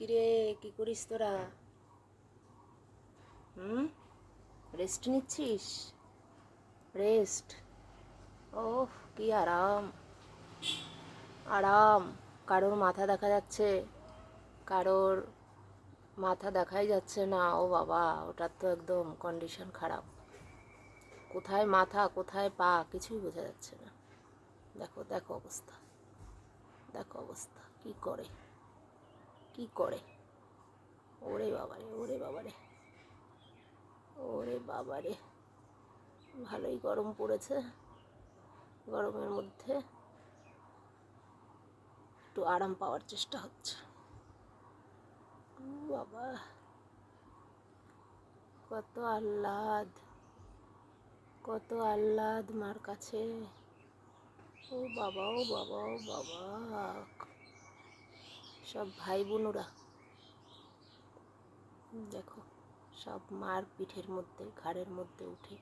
কিরে কি করিস তোরা? হুম? রেস্ট নিচ্ছিস? রেস্ট ওহ, কি আরাম। আরাম। কারোর মাথা দেখা যাচ্ছে। কারোর মাথা দেখাই যাচ্ছে না। ও বাবা, ওটার তো একদম কন্ডিশন খারাপ। কোথায় মাথা, কোথায় পা, কিছুই বোঝা যাচ্ছে না। দেখো দেখো অবস্থা। দেখো অবস্থা। কি করে? কি করে? ওরে বাবারে ওরে বাবারে ওরে বাবারে। ভালোই গরম পড়েছে। গরমের মধ্যে একটু আরাম পাওয়ার চেষ্টা হচ্ছে। বাবা। কত আহ্লাদ কত আহ্লাদ মার কাছে। ও বাবা ও বাবা ও বাবা। সব ভাই বোনরা দেখো, সব মার পিঠের মধ্যে, ঘাড়ের মধ্যে উঠে।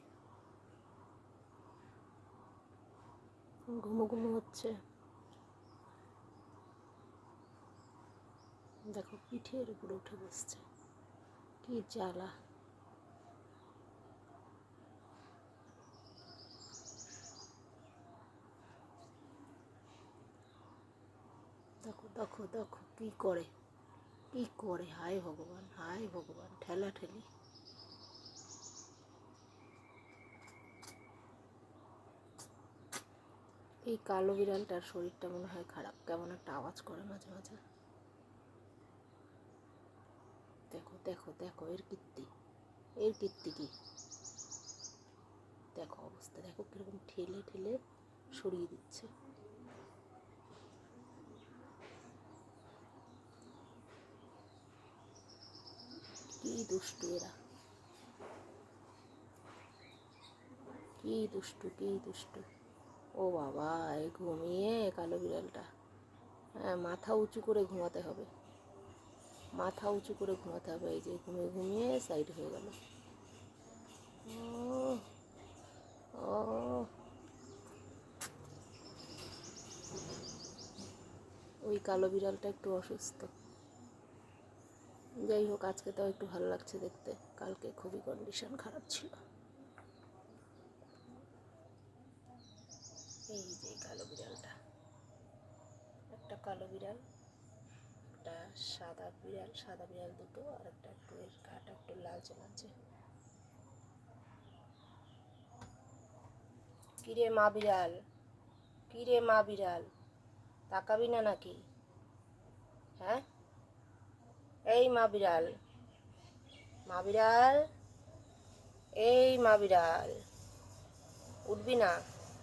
ঘুমো ঘুমো হচ্ছে। দেখো, পিঠের উপরে উঠে বসছে। কি জ্বালা। দেখো দেখো দেখো কি করে কি করে, হায় ভগবান হায় ভগবান, ঠেলা ঠেলি। এই কালো বিড়ালটার শরীরটা মনে হয় খারাপ, কেমন একটা আওয়াজ করে মাঝে মাঝে। দেখো দেখো দেখো, এর কীর্তি এর কীর্তি কি? দেখো অবস্থা, দেখো কীরকম ঠেলে ঠেলে সরিয়ে দিচ্ছে। কি দুষ্টু এরা। কি দুষ্টু কি দুষ্টু। ও বাবা, এই ঘুমিয়ে কালো বিড়ালটা। হ্যাঁ মাথা উঁচু করে ঘুমাতে হবে। মাথা উঁচু করে ঘুমাতে হবে। এই যে ঘুমিয়ে ঘুমিয়ে সাইড হয়ে গেল। ও ওই কালো বিড়ালটা একটু অসুস্থ। যাই হোক, আজকে তাও একটু ভালো লাগছে দেখতে। কালকে খুবই কন্ডিশন খারাপ ছিল। এই যে কালো বিড়ালটা। একটা কালো বিড়াল, একটা সাদা বিড়াল সাদা বিড়াল দুটো, আর একটা একটু এর গাটা একটু লালচে লালচে। কিরে মা বিড়াল? কিরে মা বিড়াল? তাকাবি না নাকি? হ্যাঁ? এই মা বিড়াল। মা বিড়াল, এই মা বিড়াল। উঠবি না,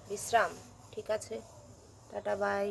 বিশ্রাম, ঠিক আছে? Tata, bye.